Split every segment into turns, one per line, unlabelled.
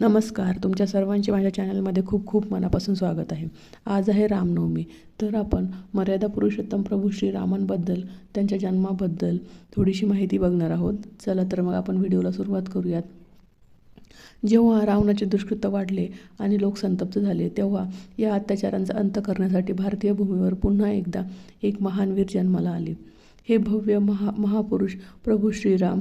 नमस्कार तुमच्या सर्वांचे माझ्या चॅनलमध्ये खूप खूप मनापासून स्वागत आहे. आज आहे रामनवमी तर आपण मर्यादा पुरुषोत्तम प्रभू श्रीरामांबद्दल त्यांच्या जन्माबद्दल थोडीशी माहिती बघणार आहोत. चला तर मग आपण व्हिडिओला सुरुवात करूयात. जेव्हा रावणाचे दुष्कृत्य वाढले आणि लोक संतप्त झाले तेव्हा या अत्याचारांचा अंत करण्यासाठी भारतीय भूमीवर पुन्हा एकदा एक महान वीर जन्माला आले. हे भव्य महा महापुरुष प्रभू श्रीराम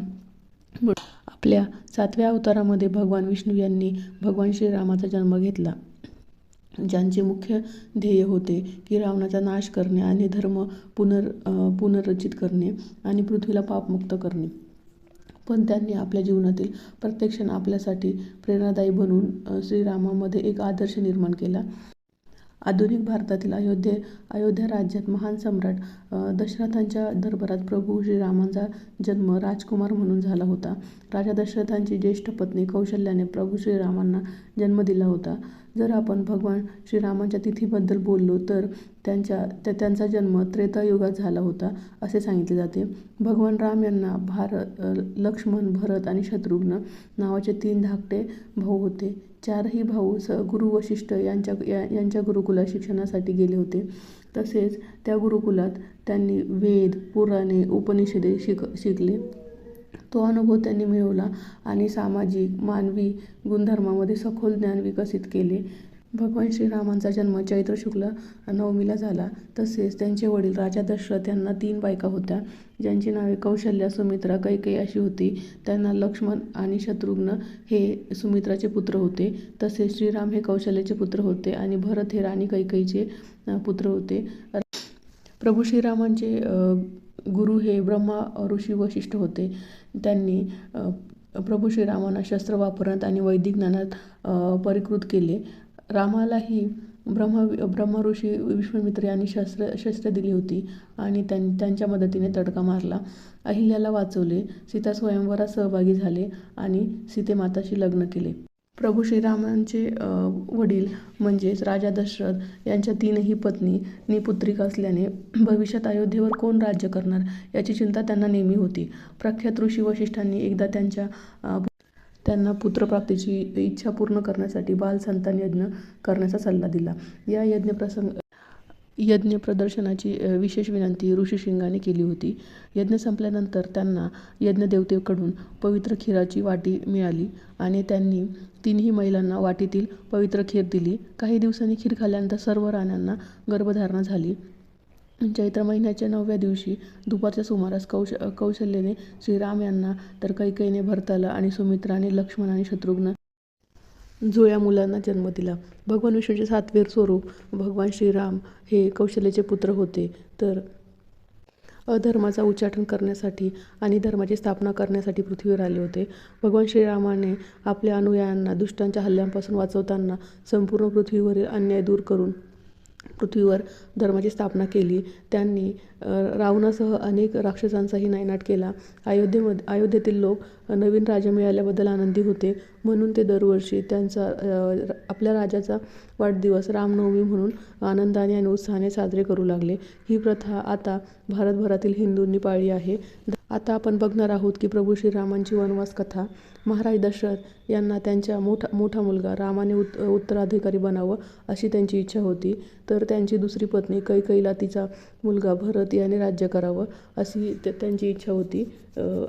आपल्या सातव्या अवतारामध्ये भगवान विष्णू यांनी भगवान श्रीरामाचा जन्म घेतला. ज्यांचे मुख्य ध्येय होते की रावणाचा नाश करणे आणि धर्म पुनर पुनर्रचित करणे आणि पृथ्वीला पापमुक्त करणे. पण त्यांनी आपल्या जीवनातील प्रत्येक क्षण आपल्यासाठी प्रेरणादायी बनवून श्रीरामामध्ये एक आदर्श निर्माण केला. आधुनिक भारतातील अयोध्ये अयोध्या राज्यात महान सम्राट दशरथांच्या दरबारात प्रभू श्रीरामांचा जन्म राजकुमार म्हणून झाला होता. राजा दशरथांची ज्येष्ठ पत्नी कौशल्याने प्रभू श्रीरामांना जन्म दिला होता. जर आपण भगवान श्रीरामांच्या तिथीबद्दल बोललो तर त्यांच्या त्या त्यांचा जन्म त्रेतायुगात झाला होता असे सांगितले जाते. भगवान राम यांना भारत लक्ष्मण भरत आणि शत्रुघ्न नावाचे तीन धाकटे भाऊ होते. चारही भाऊ स गुरु वशिष्ठ यांच्या या यांच्या गुरुकुलात शिक्षणासाठी गेले होते. तसेच त्या गुरुकुलात त्यांनी वेद पुराणे उपनिषदे शिक शिकले. तो अनुभव त्यांनी मिळवला आणि सामाजिक मानवी गुणधर्मामध्ये सखोल ज्ञान विकसित केले. भगवान श्रीरामांचा जन्म चैत्र शुक्ल नवमीला झाला. तसेच त्यांचे वडील राजा दशरथ यांना तीन बायका होत्या. ज्यांची नावे कौशल्या सुमित्रा कैकेयी अशी होती. त्यांना लक्ष्मण आणि शत्रुघ्न हे सुमित्राचे पुत्र होते. तसेच श्रीराम हे कौशल्याचे पुत्र होते आणि भरत हे राणी कैकेयीचे पुत्र होते. प्रभू श्रीरामांचे गुरु हे ब्रह्मा ऋषी वशिष्ठ होते. त्यांनी प्रभू श्रीरामांना शस्त्र वापरण्यात आणि वैदिक ज्ञानात परिकृत केले. रामालाही ब्रह्म ब्रह्म ऋषी विश्वामित्र यांनी शस्त्र शस्त्र दिली होती आणि त्यां त्यांच्या मदतीने तडका मारला. अहिल्याला वाचवले. सीता स्वयंवरात सहभागी झाले आणि सीतेमाताशी लग्न केले. प्रभू श्रीरामांचे वडील म्हणजेच राजा दशरथ यांच्या तीनही पत्नी नि पुत्रिका असल्याने भविष्यात अयोध्येवर कोण राज्य करणार याची चिंता त्यांना नेहमी होती. प्रख्यात ऋषी वशिष्ठांनी एकदा त्यांच्या त्यांना पुत्रप्राप्तीची इच्छा पूर्ण करण्यासाठी बालसंतान यज्ञ करण्याचा सल्ला दिला. या यज्ञप्रसंग यज्ञ प्रदर्शनाची विशेष विनंती ऋषीशिंगाने केली होती. यज्ञ संपल्यानंतर त्यांना यज्ञदेवतेकडून पवित्र खीराची वाटी मिळाली आणि त्यांनी तिन्ही महिलांना वाटीतील पवित्र खीर दिली. काही दिवसांनी खीर खाल्ल्यानंतर सर्व राण्यांना गर्भधारणा झाली. चैत्र महिन्याच्या नवव्या दिवशी दुपारच्या सुमारास कौश कौशल्याने श्रीराम यांना तर कैकेयीने भरताला आणि सुमित्राने लक्ष्मण आणि शत्रुघ्न जुळ्या मुलांना जन्म दिला. भगवान विष्णूचे सातवे स्वरूप भगवान श्रीराम हे कौशल्याचे पुत्र होते. तर अधर्माचा उच्चाटन करण्यासाठी आणि धर्माची स्थापना करण्यासाठी पृथ्वीवर आले होते. भगवान श्रीरामाने आपल्या अनुयायांना दुष्टांच्या हल्ल्यांपासून वाचवताना संपूर्ण पृथ्वीवरील अन्याय दूर करून पृथ्वीवर धर्माची स्थापना केली. त्यांनी रावणासह अनेक राक्षसांचाही नायनाट केला. अयोध्येमध्ये अयोध्येतील लोक नवीन राजा मिळाल्याबद्दल आनंदी होते. म्हणून ते दरवर्षी त्यांचा आपल्या राजाचा वाढदिवस रामनवमी म्हणून आनंदाने आणि उत्साहाने साजरे करू लागले. ही प्रथा आता भारतभरातील हिंदूंनी पाळली आहे. आता आपण बघणार आहोत की प्रभू श्रीरामांची वनवास कथा महाराज दशरथ यांना त्यांच्या मोठा मोठा मुलगा रामाने उत उत्तराधिकारी बनावं अशी त्यांची इच्छा होती. तर त्यांची दुसरी पत्नी कैकईला तिचा मुलगा भरत याने राज्य करावं अशी त्या- त्यांची इच्छा होती.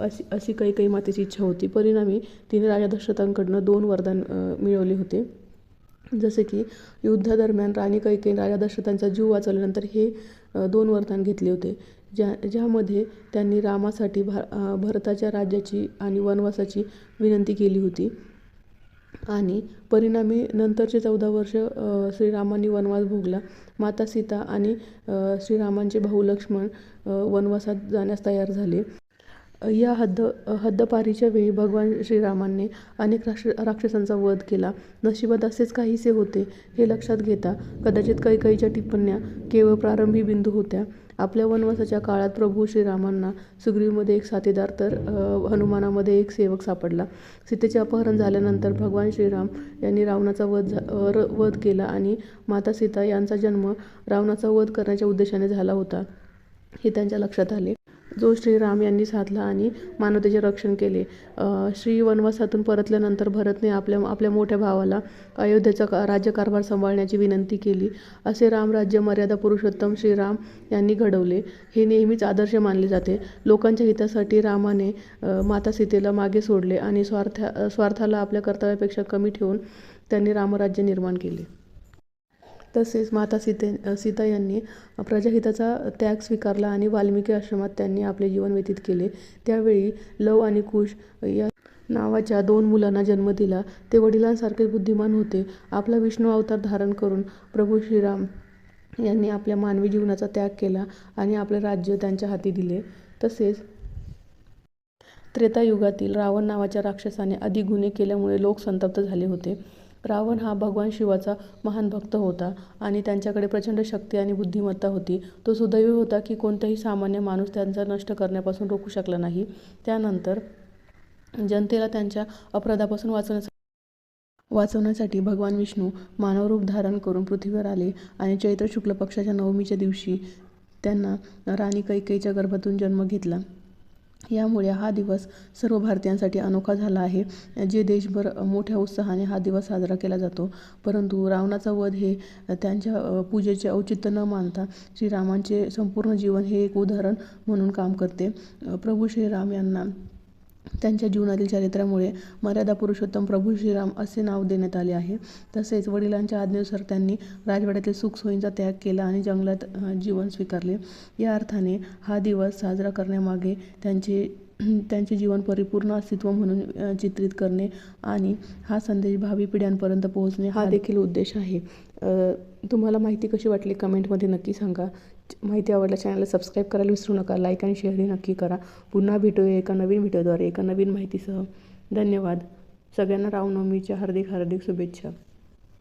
अशी अशी कैकई मातेची इच्छा होती. परिणामी तिने राजा दशरथांकडनं दोन वरदान मिळवले होते. जसे की युद्धादरम्यान राणी कैकेन राजा दशरथांचा जीव वाचवल्यानंतर हे दोन वरदान घेतले होते. ज्या ज्यामध्ये त्यांनी रामासाठी भा भरताच्या राज्याची आणि वनवासाची विनंती केली होती. आणि परिणामी नंतरचे चौदा वर्ष श्रीरामांनी वनवास भोगला. माता सीता आणि श्रीरामांचे भाऊ लक्ष्मण वनवासात जाण्यास तयार झाले. या हद्द हद्दपारीच्या वेळी भगवान श्रीरामांनी अनेक राक्ष राक्षसांचा वध केला. नशिबात असेच काहीसे होते हे लक्षात घेता कदाचित कैकाईच्या टिप्पण्या केवळ प्रारंभी बिंदू होत्या. आपल्या वनवासाच्या काळात प्रभू श्रीरामांना सुग्रीवमध्ये एक साथीदार तर हनुमानामध्ये एक सेवक सापडला. सीतेचे अपहरण झाल्यानंतर भगवान श्रीराम यांनी रावणाचा वध झा र वध केला आणि माता सीता यांचा जन्म रावणाचा वध करण्याच्या उद्देशाने झाला होता हे त्यांच्या लक्षात आले. जो श्रीराम यांनी साधला आणि मानवतेचे रक्षण केले. श्री वनवासातून परतल्यानंतर भरतने आपल्या आपल्या मोठ्या भावाला अयोध्येचा राज्यकारभार सांभाळण्याची विनंती केली. असे रामराज्य मर्यादा पुरुषोत्तम श्रीराम यांनी घडवले. हे नेहमीच आदर्श मानले जाते. लोकांच्या हितासाठी रामाने माता सीतेला मागे सोडले आणि स्वार्था स्वार्थाला आपल्या कर्तव्यापेक्षा कमी ठेवून त्यांनी रामराज्य निर्माण केले. तसेच माता सीते सीता यांनी प्रजाहिताचा त्याग स्वीकारला आणि वाल्मिकी आश्रमात त्यांनी आपले जीवन व्यतीत केले. त्यावेळी लव आणि कुश या नावाच्या दोन मुलांना जन्म दिला. ते वडिलांसारखे बुद्धिमान होते. आपला विष्णू अवतार धारण करून प्रभू श्रीराम यांनी आपल्या मानवी जीवनाचा त्याग केला आणि आपले राज्य त्यांच्या हाती दिले. तसेच त्रेतायुगातील रावण नावाच्या राक्षसाने अधिक गुन्हे केल्यामुळे लोक संतप्त झाले होते. रावण हा भगवान शिवाचा महान भक्त होता आणि त्यांच्याकडे प्रचंड शक्ती आणि बुद्धिमत्ता होती. तो सुदैवी होता की कोणताही सामान्य माणूस त्यांचा नष्ट करण्यापासून रोखू शकला नाही. त्यानंतर जनतेला त्यांच्या अपराधापासून वाचवण्यासाठी वाचवण्यासाठी भगवान विष्णू मानवरूप धारण करून पृथ्वीवर आले आणि चैत्र शुक्ल पक्षाच्या नवमीच्या दिवशी त्यांना राणी कैकेईच्या गर्भातून जन्म घेतला. यामुळे हा दिवस सर्व भारतीयांसाठी अनोखा झाला आहे. जे देशभर मोठ्या उत्साहाने हा दिवस साजरा केला जातो परंतु रावणाचा वध हे त्यांच्या पूजेचे औचित्य न मानता श्रीरामांचे संपूर्ण जीवन हे एक उदाहरण म्हणून काम करते. प्रभू श्रीराम यांना त्यांच्या जीवनातील चारित्र्यामुळे मर्यादा पुरुषोत्तम प्रभू श्रीराम असे नाव देण्यात आले आहे. तसेच वडिलांच्या आज्ञेनुसार त्यांनी राजवाड्यातील सुखसोयींचा त्याग केला आणि जंगलात जीवन स्वीकारले. या अर्थाने हा दिवस साजरा करण्यामागे त्यांचे त्यांचे जीवन परिपूर्ण अस्तित्व म्हणून चित्रित करणे आणि हा संदेश भावी पिढ्यांपर्यंत पोहोचणे हा देखील उद्देश आहे. तुम्हाला माहिती कशी वाटली कमेंटमध्ये नक्की सांगा. माहिती आवडल्या चॅनलला सबस्क्राईब करायला विसरू नका लाईक आणि शेअरही नक्की करा. पुन्हा भेटूया एका नवीन व्हिडिओद्वारे एका नवीन माहितीसह. धन्यवाद. सगळ्यांना रामनवमीच्या हार्दिक हार्दिक शुभेच्छा.